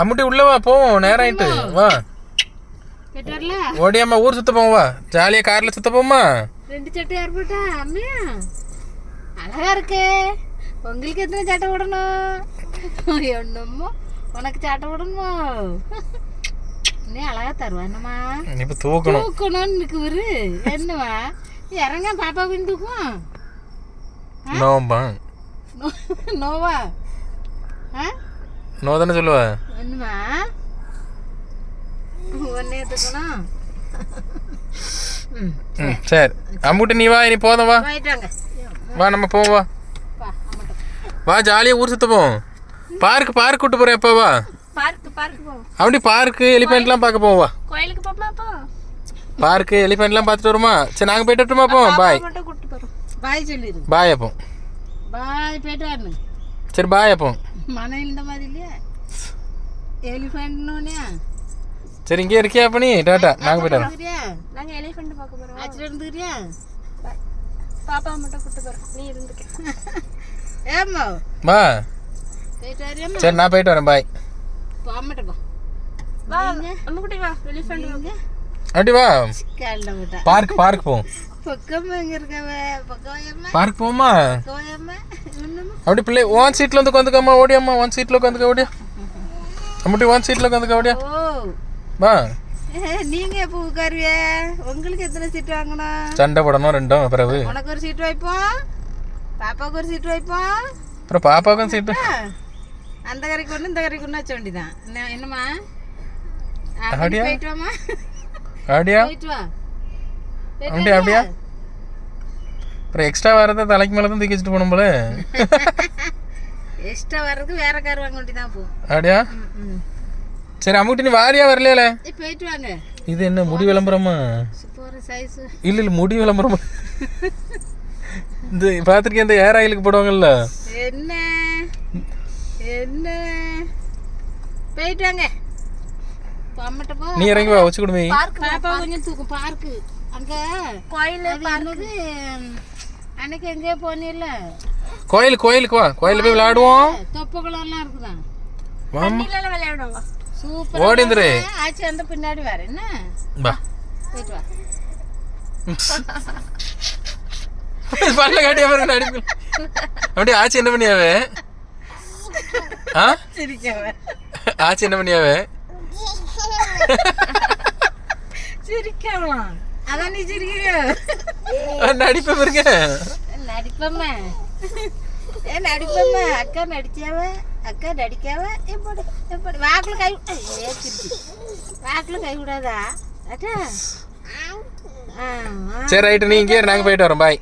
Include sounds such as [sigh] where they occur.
அம்முட்டி உள்ள வா போவோம் நேரம் ஆயிட்டு வா. ஓடியாம்மா ஊர் சுத்த போவோம் வா. ஜாலியாக காரில் சுத்த போமா ரெண்டு சட்டை ஏற்பட்டா அம்மையா? அழகா இருக்கு. உங்களுக்கு எத்தனை சட்டை விடணும் என்னமோ உனக்கு சட்டை விடணுமோ நீ அழகா தருவா என்னம்மா? இப்போ தூக்கணும். தூக்கணும்னு இருக்குவரு என்னவா இறங்க பாப்பா பின் தூக்கும்? நோம்பா. நோவா? நோ தானே சொல்லுவா? ம் சரி. அம்முட்டி நீ வா நீ போதும் வா. வா நம்ம போவோம் வா. வா ஜாலியாக ஊர் சுத்த போவோம். பார்க் பார்க் கூட்டு போகிறேன் எப்போ வா? போவோம். அப்படி பார்க்கு எலிஃபென்ட்லாம் பார்க்க போவோம் வா. பார்க்கு எலிஃபென்ட்லாம் பார்த்துட்டு வருமா? சரி நாங்கள் போயிட்டு வரட்டுமா அப்போ பாய். பாய் சொல்லிடு பாய் அப்போ. பாய் போயிட்டு வரணும். சரி பாய் அப்போ. மனம் இந்த மாதிரி இல்லையா? சரி இங்கே இருக்கியா அப்போ நீ டாட்டா நாங்கள் போயிட்டு வரோம் இருந்துக்கிறியா நாங்க எலிஃபென்ட் பார்க்க போறோம். ஆச்சுட்டு இருந்துக்கிறியா பாப்பா மட்டும் கூட்டு போறோம். நீ இருந்துக்க. [laughs] ஏம்மா? வரையம்மா சரி நான் போயிட்டு வரேன். பாய். போகமாட்டேன் போ. வா நம்ம குட்டி வா. எலிஃபென்ட் நீங்க? அப்படி வா. பார்க் பார்க் போவோம் பார்க் போமா? அப்படி பிள்ளை ஒன் சீட்டில் வந்து உட்காந்துக்கம்மா ஓடியம்மா ஒன் சீட்டில் உட்காந்துக்க ஓடியா அப்படி ஒன் சீட்டில் உட்காந்துக்க ஓடியா ஓ. வா. நீங்க எப்போ உட்காருவிய? உங்களுக்கு எத்தனை சீட் வாங்கணும்? சண்டை போடணும் ரெண்டும் பிறகு. உனக்கு ஒரு சீட் வைப்போம். பாப்பாவுக்கு ஒரு சீட் வைப்போம். அப்புறம் பாப்பாவுக்கும் சீட்டு அந்த கரைக்கு ஒன்று இந்த கரைக்கு ஒன்று வச்ச வேண்டியதான் என்ன- என்னம்மா? அப்படியா? போயிட்டு வாமா அப்படியா? போயிட்டு வா. போயிட்டு அப்படியா வா. அப்படியா? அப்புறம் எக்ஸ்ட்ரா வரதை தலைக்கு மேலே தான் தூக்கி வச்சுட்டு போகணும் போல. [laughs] எக்ஸ்ட்ரா வர்றதுக்கு வேற கார் வாங்க வேண்டியதான் போ அப்படியா. சரி அம்முட்டி நீ வாரியா வரலையால போயிட்டு வாங்க. இது என்ன முடி விளம்பரமா? இல்லை இல்லை முடி விளம்பரமா. இந்த பார்த்துருக்கேன் இந்த ஏர் ஆயிலுக்கு போடுவாங்கல்ல? என்ன? என்ன? போயிட்டு வாங்க. நீ இறங்கி வா வச்சு கொடுமே பாப்பா கொஞ்சம் தூக்கும் பார்க்கு அங்க கோயில் அது என்னது? அன்னைக்கு எங்கேயோ போனீல்ல. கோயில் கோயிலுக்கு வா. கோயிலில் போய் விளையாடுவோம். தொப்பகுளம்லாம் இருக்குதான் வாமா சூப்பர் ஓடிந்துரு. ஆச்சு அந்த பின்னாடி வேற என்ன? வா. போயிட்டு வா. [laughs] பல்ல காட்டியா பாருங்க நடிப்பு அப்படியே ஆச்சு என்ன பண்ணியாவே? ஆ? சிரிக்கவ ஆச்சு என்ன பண்ணியாவே? சிரிக்கவா அதான் நீ சிரிக்கிற. நடிப்பை பாருங்க. நடிப்பம்மா. ஏ நடிப்பம்மா. அக்கா நடிச்சாவ? அக்கா நடிக்காவ? எப்படி எப்படி வாக்குல கை ஏ சிரிச்சு வாக்குல கை விடாதா? அட்டா சரி ரைட்டு நீ இங்கே நாங்கள் போயிட்டு வரோம். பாய்